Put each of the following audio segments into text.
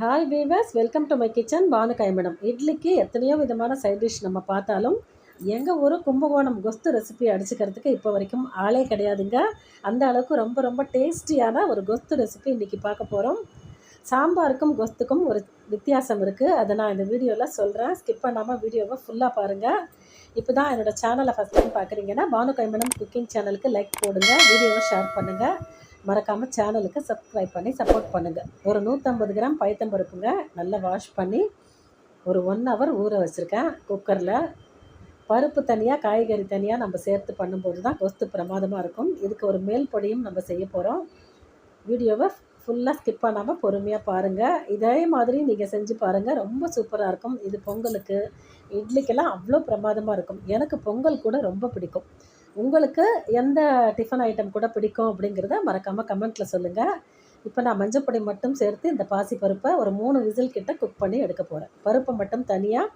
Hi viewers welcome to my kitchen Banu கைமடம் இட்லிக்கு எத்தனையோ விதமான சைட் டிஷ் நம்ம பார்த்தாலும் எங்கள் ஊர் கும்பகோணம் கொஸ்து ரெசிபி அடிச்சுக்கிறதுக்கு இப்போ வரைக்கும் ஆளே கிடையாதுங்க. அந்த அளவுக்கு ரொம்ப ரொம்ப டேஸ்டியான ஒரு கொஸ்து ரெசிபி இன்றைக்கி பார்க்க போகிறோம் சாம்பாருக்கும் கொஸ்துக்கும் ஒரு வித்தியாசம் இருக்குது அதை நான் இந்த வீடியோவில் சொல்கிறேன் ஸ்கிப் பண்ணாமல் வீடியோவை ஃபுல்லாக பாருங்கள் இப்போ தான் என்னோடய சேனலை ஃபஸ்ட் டைம் பார்க்குறீங்கன்னா பானு மேடம் குக்கிங் சேனலுக்கு லைக் போடுங்க வீடியோவை ஷேர் பண்ணுங்கள் மறக்காமல் சேனலுக்கு சப்ஸ்கிரைப் பண்ணி சப்போர்ட் பண்ணுங்கள் ஒரு நூற்றம்பது கிராம் பைத்தம்பருப்புங்க நல்லா வாஷ் பண்ணி ஒரு ஒன் ஹவர் ஊற வச்சுருக்கேன். குக்கரில் பருப்பு தனியாக காய்கறி தனியாக நம்ம சேர்த்து பண்ணும்போது தான் கொஸ்து பிரமாதமாக இருக்கும். இதுக்கு ஒரு மேல் பொடியும் நம்ம செய்ய போகிறோம் வீடியோவை ஃபுல்லாக ஸ்கிப் பண்ணாமல் பொறுமையாக பாருங்கள் இதே மாதிரி நீங்கள் செஞ்சு பாருங்கள் ரொம்ப சூப்பராக இருக்கும். இது பொங்கலுக்கு இட்லிக்கெல்லாம் அவ்வளோ பிரமாதமாக இருக்கும். எனக்கு பொங்கல் கூட ரொம்ப பிடிக்கும். உங்களுக்கு எந்த டிஃபன் ஐட்டம் கூட பிடிக்கும் அப்படிங்கிறத மறக்காமல் கமெண்ட்டில் சொல்லுங்கள் இப்போ நான் மஞ்சப்பொடி மட்டும் சேர்த்து இந்த பாசி பருப்பை ஒரு மூணு விசில் கிட்ட குக் பண்ணி எடுக்க போகிறேன் பருப்பை மட்டும் தனியாக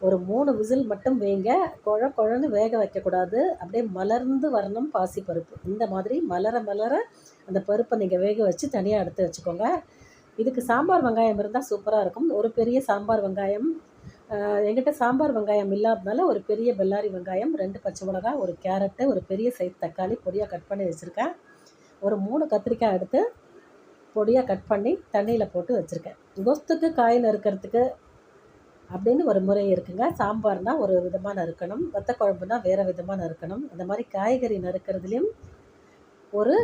ஒரு மூணு விசில் மட்டும் வேங்க. குழ குழன்னு வேக வைக்கக்கூடாது. அப்படியே மலர்ந்து வரணும் பாசி பருப்பு. இந்த மாதிரி மலர மலர அந்த பருப்பை நீங்கள் வேக வச்சு தனியாக எடுத்து வச்சுக்கோங்க. இதுக்கு சாம்பார் வெங்காயம் இருந்தால் சூப்பராக இருக்கும். ஒரு பெரிய சாம்பார் வெங்காயம் எங்கிட்ட சாம்பார் வெங்காயம் இல்லாததுனால ஒரு பெரிய பெல்லாரி வெங்காயம் ரெண்டு பச்சை மிளகாய் ஒரு கேரட்டு ஒரு பெரிய சைஸ் தக்காளி பொடியாக கட் பண்ணி வச்சுருக்கேன். ஒரு மூணு கத்திரிக்காய் எடுத்து பொடியாக கட் பண்ணி தண்ணியில் போட்டு வச்சுருக்கேன். கொஸ்துக்கு காய் நறுக்கிறதுக்கு அப்படின்னு ஒரு முறை இருக்குங்க. சாம்பார்னால் ஒரு விதமாக நறுக்கணும். வத்த குழம்புனா வேறு விதமாக நறுக்கணும். இந்த மாதிரி காய்கறி நறுக்கிறதுலேயும் ஒரு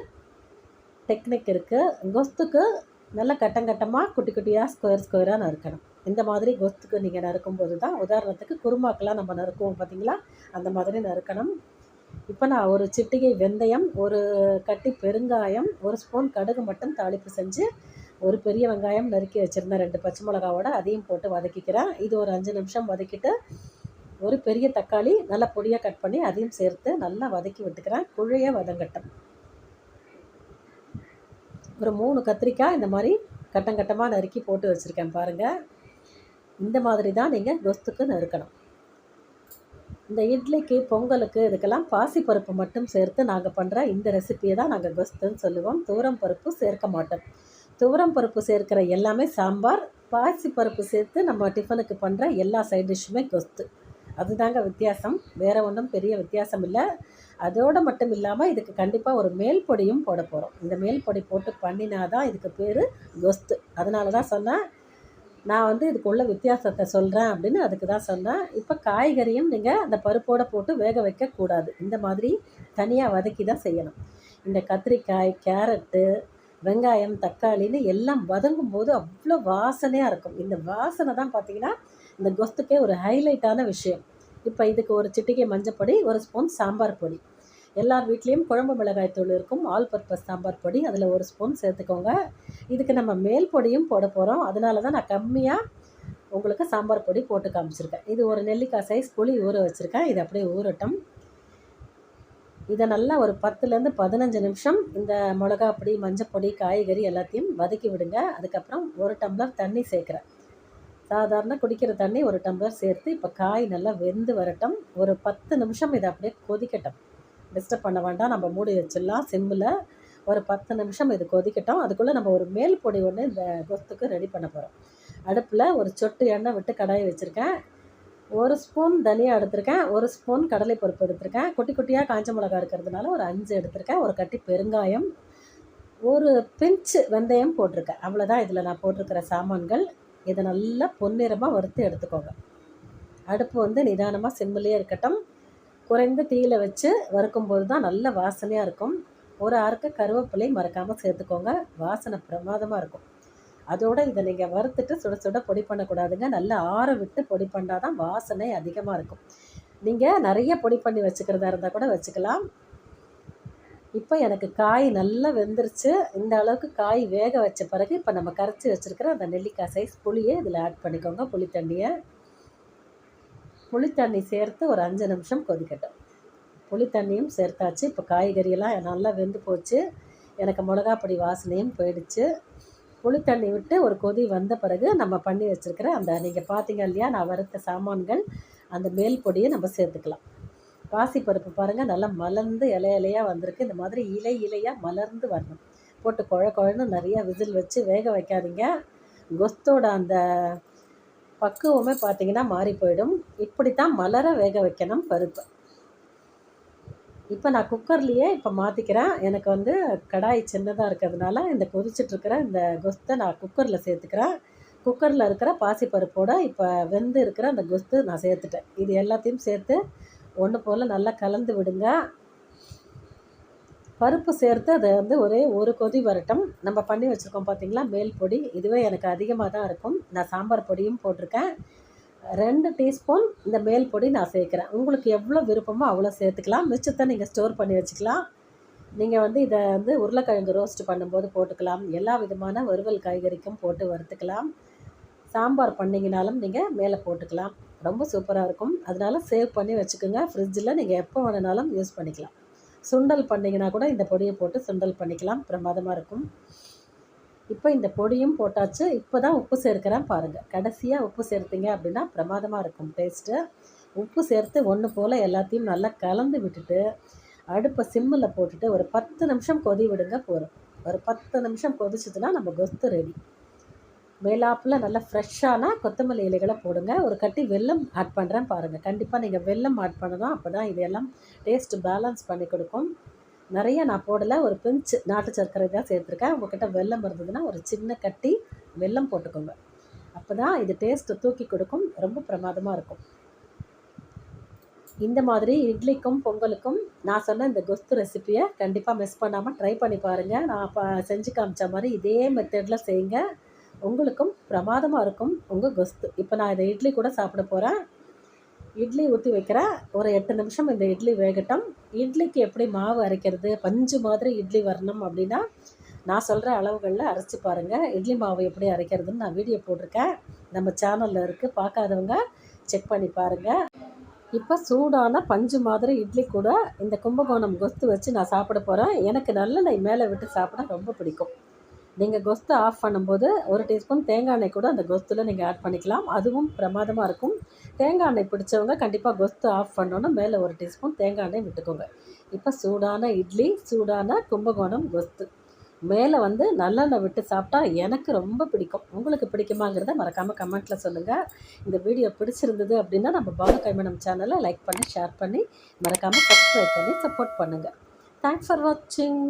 டெக்னிக் இருக்குது கொஸ்துக்கு நல்ல கட்டங்கட்டமாக குட்டி குட்டியாக ஸ்கொயர் ஸ்கொயராக நறுக்கணும். இந்த மாதிரி கொத்துக்கு நீங்கள் நறுக்கும்போது தான் உதாரணத்துக்கு குருமாக்கெலாம் நம்ம நறுக்குவோம் பார்த்தீங்களா அந்த மாதிரி நறுக்கணும். இப்போ நான் ஒரு சிட்டிகை வெந்தயம் ஒரு கட்டி பெருங்காயம் ஒரு ஸ்பூன் கடுகு மட்டும் தாளிப்பு செஞ்சு ஒரு பெரிய வெங்காயம் நறுக்கி வச்சுருந்தேன் ரெண்டு பச்சை மிளகாவோட அதையும் போட்டு வதக்கிக்கிறேன். இது ஒரு அஞ்சு நிமிஷம் வதக்கிட்டு ஒரு பெரிய தக்காளி நல்லா பொடியாக கட் பண்ணி அதையும் சேர்த்து நல்லா வதக்கி விட்டுக்கிறேன். குழைய வதங்கட்டம். ஒரு மூணு கத்திரிக்காய் இந்த மாதிரி கட்டம் கட்டமாக நறுக்கி போட்டு வச்சுருக்கேன் பாருங்கள் இந்த மாதிரி தான் நீங்கள் கொஸ்துக்கு நறுக்கணும் இந்த இட்லிக்கு பொங்கலுக்கு இதுக்கெல்லாம் பாசிப்பருப்பு மட்டும் சேர்த்து நாங்கள் பண்ணுற இந்த ரெசிப்பியை தான் நாங்கள் கொஸ்துன்னு சொல்லுவோம். தூரம் பருப்பு சேர்க்க மாட்டோம். துவரம் பருப்பு சேர்க்கிற எல்லாமே சாம்பார் பாசி பருப்பு சேர்த்து நம்ம டிஃபனுக்கு பண்ணுற எல்லா சைட் டிஷ்ஷுமே கொஸ்து. அதுதாங்க வித்தியாசம். வேறு ஒன்றும் பெரிய வித்தியாசம் இல்லை. அதோடு மட்டும் இல்லாமல் இதுக்கு கண்டிப்பாக ஒரு மேல் பொடியும் போட போகிறோம் இந்த மேல் பொடி போட்டு பண்ணினா தான் இதுக்கு பேர் கொஸ்து. அதனால தான் சொன்னேன் நான் வந்து இதுக்குள்ள வித்தியாசத்தை சொல்கிறேன் அப்படின்னு அதுக்கு தான் சொன்னேன். இப்போ காய்கறியும் நீங்கள் அந்த பருப்போடு போட்டு வேக வைக்கக்கூடாது இந்த மாதிரி தனியாக வதக்கி தான் செய்யணும். இந்த கத்திரிக்காய் கேரட்டு வெங்காயம் தக்காளின்னு எல்லாம் வதங்கும் போது அவ்வளோ வாசனையாக இருக்கும். இந்த வாசனை தான் பார்த்திங்கன்னா இந்த கொஸ்துக்கே ஒரு ஹைலைட்டான விஷயம். இப்போ இதுக்கு ஒரு சிட்டிகை மஞ்சப்பொடி ஒரு ஸ்பூன் சாம்பார் பொடி. எல்லார் வீட்லேயும் குழம்பு மிளகாய் தூள் இருக்கும் ஆல் பர்பஸ் சாம்பார் பொடி அதில் ஒரு ஸ்பூன் சேர்த்துக்கோங்க. இதுக்கு நம்ம மேல் பொடியும் போட போகிறோம் அதனால தான் நான் கம்மியாக உங்களுக்கு சாம்பார் பொடி போட்டு காமிச்சிருக்கேன். இது ஒரு நெல்லிக்காய் சைஸ் புளி ஊற வச்சுருக்கேன். இது அப்படியே ஊறட்டும். இதை நல்லா ஒரு பத்துலேருந்து பதினஞ்சு நிமிஷம் இந்த மிளகா பொடி மஞ்சப்பொடி காய்கறி எல்லாத்தையும் வதக்கி விடுங்க. அதுக்கப்புறம் ஒரு டம்ளர் தண்ணி சேர்க்குறேன். சாதாரண குடிக்கிற தண்ணி ஒரு டம்ளர் சேர்த்து இப்போ காய் நல்லா வெந்து வரட்டும். ஒரு பத்து நிமிஷம் இதை அப்படியே கொதிக்கட்டும். டிஸ்டர்ப் பண்ண வேண்டாம். நம்ம மூடி வச்சிடலாம். சிம்மில் ஒரு பத்து நிமிஷம் இது கொதிக்கட்டும். அதுக்குள்ளே நம்ம ஒரு மேல் பொடி ஒன்று இந்த கொத்துக்கு ரெடி பண்ண போகிறோம் அடுப்பில் ஒரு சொட்டு எண்ணெய் விட்டு கடாயை வச்சுருக்கேன். ஒரு ஸ்பூன் தனியாக எடுத்திருக்கேன். ஒரு ஸ்பூன் கடலை பருப்பு எடுத்திருக்கேன். குட்டி குட்டியாக காஞ்ச மிளகா இருக்கிறதுனால ஒரு அஞ்சு எடுத்திருக்கேன். ஒரு கட்டி பெருங்காயம் ஒரு பிஞ்சு வெந்தயம் போட்டிருக்கேன். அவ்வளோதான் இதில் நான் போட்டிருக்கிற சாமான்கள். இதை நல்லா பொன்னிறமாக வறுத்து எடுத்துக்கோங்க. அடுப்பு வந்து நிதானமாக சிம்மிலே இருக்கட்டும். குறைந்த தீயில் வச்சு வறுக்கும்போது தான் நல்ல வாசனையாக இருக்கும். ஒரு அறுக்க கருவேப்பிலை மறக்காமல் சேர்த்துக்கோங்க. வாசனை பிரமாதமாக இருக்கும். அதோடு இதை நீங்கள் வறுத்துட்டு சுட சுட பொடி பண்ணக்கூடாதுங்க. நல்லா ஆற விட்டு பொடி பண்ணால் தான் வாசனை அதிகமாக இருக்கும். நீங்கள் நிறைய பொடி பண்ணி வச்சுக்கிறதா இருந்தால் கூட வச்சுக்கலாம். இப்போ எனக்கு காய் நல்லா வெந்துருச்சு. இந்த அளவுக்கு காய் வேக வச்ச பிறகு இப்போ நம்ம கரைச்சி வச்சுருக்கிற அந்த நெல்லிக்காய் சைஸ் புளியை இதில் ஆட் பண்ணிக்கோங்க. புளி தண்ணியை புளி தண்ணி சேர்த்து ஒரு அஞ்சு நிமிஷம் கொதிக்கட்டும். புளி தண்ணியும் சேர்த்தாச்சு. இப்போ காய்கறியெல்லாம் நல்லா வெந்து போச்சு. எனக்கு மிளகாப்பொடி வாசனையும் போயிடுச்சு. புளி தண்ணி விட்டு ஒரு கொதி வந்த பிறகு நம்ம பண்ணி வச்சுருக்கிற அந்த நீங்கள் பார்த்தீங்க இல்லையா நான் வறுத்த சாமான்கள் அந்த மேல் பொடியை நம்ம சேர்த்துக்கலாம். பாசிப்பருப்பு பாருங்கள் நல்லா மலர்ந்து இலை இலையாக வந்திருக்கு. இந்த மாதிரி இலை இலையாக மலர்ந்து வரணும். போட்டு குழ குழன்னு நிறையா விசில் வச்சு வேக வைக்காதீங்க. கொஸ்தோட அந்த பக்குவமே பார்த்தீங்கன்னா மாறி போயிடும். இப்படி தான் மலர வேக வைக்கணும் பருப்பு. இப்போ நான் குக்கர்லேயே இப்போ மாற்றிக்கிறேன் எனக்கு வந்து கடாய் சின்னதாக இருக்கிறதுனால இந்த கொதிச்சிட்ருக்கிற இந்த கொஸ்தை நான் குக்கரில் சேர்த்துக்கிறேன். குக்கரில் இருக்கிற பாசிப்பருப்போட இப்போ வெந்து இருக்கிற அந்த கொஸ்து நான் சேர்த்துட்டேன். இது எல்லாத்தையும் சேர்த்து ஒன்று போல் நல்லா கலந்து விடுங்க. பருப்பு சேர்த்து அதை வந்து ஒரே ஒரு கொதி வரட்டும். நம்ம பண்ணி வச்சுருக்கோம் பார்த்திங்களா மேல் பொடி. இதுவே எனக்கு அதிகமாக தான் இருக்கும். நான் சாம்பார் பொடியும் போட்டிருக்கேன். ரெண்டு டீஸ்பூன் இந்த மேல் பொடி நான் சேர்க்குறேன். உங்களுக்கு எவ்வளோ விருப்பமோ அவ்வளோ சேர்த்துக்கலாம். மிச்சத்தை நீங்கள் ஸ்டோர் பண்ணி வச்சுக்கலாம். நீங்கள் வந்து இதை வந்து உருளைக்கிழங்கு ரோஸ்ட் பண்ணும்போது போட்டுக்கலாம். எல்லா விதமான வறுவல் காய்கறிக்கும் போட்டு வறுத்துக்கலாம். சாம்பார் பண்ணிங்கனாலும் நீங்கள் மேலே போட்டுக்கலாம். ரொம்ப சூப்பராக இருக்கும். அதனால் சேவ் பண்ணி வச்சுக்கோங்க. ஃப்ரிட்ஜில் நீங்கள் எப்போ வேணுனாலும் யூஸ் பண்ணிக்கலாம். சுண்டல் பண்ணிங்கன்னா கூட இந்த பொடியை போட்டு சுண்டல் பண்ணிக்கலாம். பிரமாதமாக இருக்கும். இப்போ இந்த பொடியும் போட்டாச்சு. இப்போ தான் உப்பு சேர்க்குறேன் பாருங்கள் கடைசியாக உப்பு சேர்த்தீங்க அப்படின்னா பிரமாதமாக இருக்கும் டேஸ்ட்டு உப்பு சேர்த்து ஒன்று போல் எல்லாத்தையும் நல்லா கலந்து விட்டுட்டு அடுப்பை சிம்மில் போட்டுட்டு ஒரு பத்து நிமிஷம் கொதி விடுங்க போதும். ஒரு பத்து நிமிஷம் கொதிச்சதுன்னா நம்ம கொஸ்து ரெடி மேலாப்பில் நல்லா ஃப்ரெஷ்ஷான கொத்தமல்லி இலைகளை போடுங்க. ஒரு கட்டி வெல்லம் ஆட் பண்ணுறேன் பாருங்கள் கண்டிப்பாக நீங்கள் வெல்லம் ஆட் பண்ணணும். அப்போ தான் இதெல்லாம் டேஸ்ட்டு பேலன்ஸ் பண்ணி கொடுக்கும். நிறைய நான் போடலை. ஒரு பிஞ்சு நாட்டு சர்க்கரை தான் சேர்த்துருக்கேன். உங்ககிட்ட வெல்லம் இருந்ததுன்னா ஒரு சின்ன கட்டி வெல்லம் போட்டுக்கோங்க. அப்போ தான் இது டேஸ்ட்டு தூக்கி கொடுக்கும். ரொம்ப பிரமாதமாக இருக்கும். இந்த மாதிரி இட்லிக்கும் பொங்கலுக்கும் நான் சொன்ன இந்த கொஸ்து ரெசிப்பியை கண்டிப்பாக மிஸ் பண்ணாமல் ட்ரை பண்ணி பாருங்கள் நான் செஞ்சு காமிச்ச மாதிரி இதே மெத்தடில் செய்யுங்க. உங்களுக்கும் பிரமாதமாக இருக்கும் உங்கள் கொஸ்து. இப்போ நான் இதை இட்லி கூட சாப்பிட போகிறேன் இட்லி ஊற்றி வைக்கிறேன் ஒரு எட்டு நிமிஷம் இந்த இட்லி வேகட்டும். இட்லிக்கு எப்படி மாவு அரைக்கிறது பஞ்சு மாதிரி இட்லி வரணும் அப்படின்னா நான் சொல்கிற அளவுகளில் அரைச்சி பாருங்கள் இட்லி மாவு எப்படி அரைக்கிறதுன்னு நான் வீடியோ போட்டிருக்கேன். நம்ம சேனலில் இருக்குது பார்க்காதவங்க செக் பண்ணி பாருங்கள் இப்போ சூடான பஞ்சு மாதிரி இட்லி கூட இந்த கும்பகோணம் கொஸ்து வச்சு நான் சாப்பிட போகிறேன் எனக்கு நல்லெண்ணெய் மேலே விட்டு சாப்பிட ரொம்ப பிடிக்கும். நீங்கள் கொஸ்து ஆஃப் பண்ணும்போது ஒரு டீஸ்பூன் தேங்காய் எண்ணெய் கூட அந்த கொஸ்த்தில் நீங்கள் ஆட் பண்ணிக்கலாம். அதுவும் பிரமாதமாக இருக்கும். தேங்காய் எண்ணெய் பிடிச்சவங்க கண்டிப்பாக கொஸ்து ஆஃப் பண்ணோன்னா மேலே ஒரு டீஸ்பூன் தேங்காய் எண்ணெய் விட்டுக்கோங்க. இப்போ சூடான இட்லி சூடான கும்பகோணம் கொஸ்து. மேலே வந்து நல்லெண்ணெய் விட்டு சாப்பிட்டா எனக்கு ரொம்ப பிடிக்கும். உங்களுக்கு பிடிக்குமாங்கிறத மறக்காமல் கமெண்ட்டில் சொல்லுங்கள் இந்த வீடியோ பிடிச்சிருந்தது அப்படின்னா நம்ம பானு கைமணம் சேனலை லைக் பண்ணி ஷேர் பண்ணி மறக்காமல் சப்ஸ்கிரைப் பண்ணி சப்போர்ட் பண்ணுங்கள் தேங்க்ஸ் ஃபார் வாட்சிங்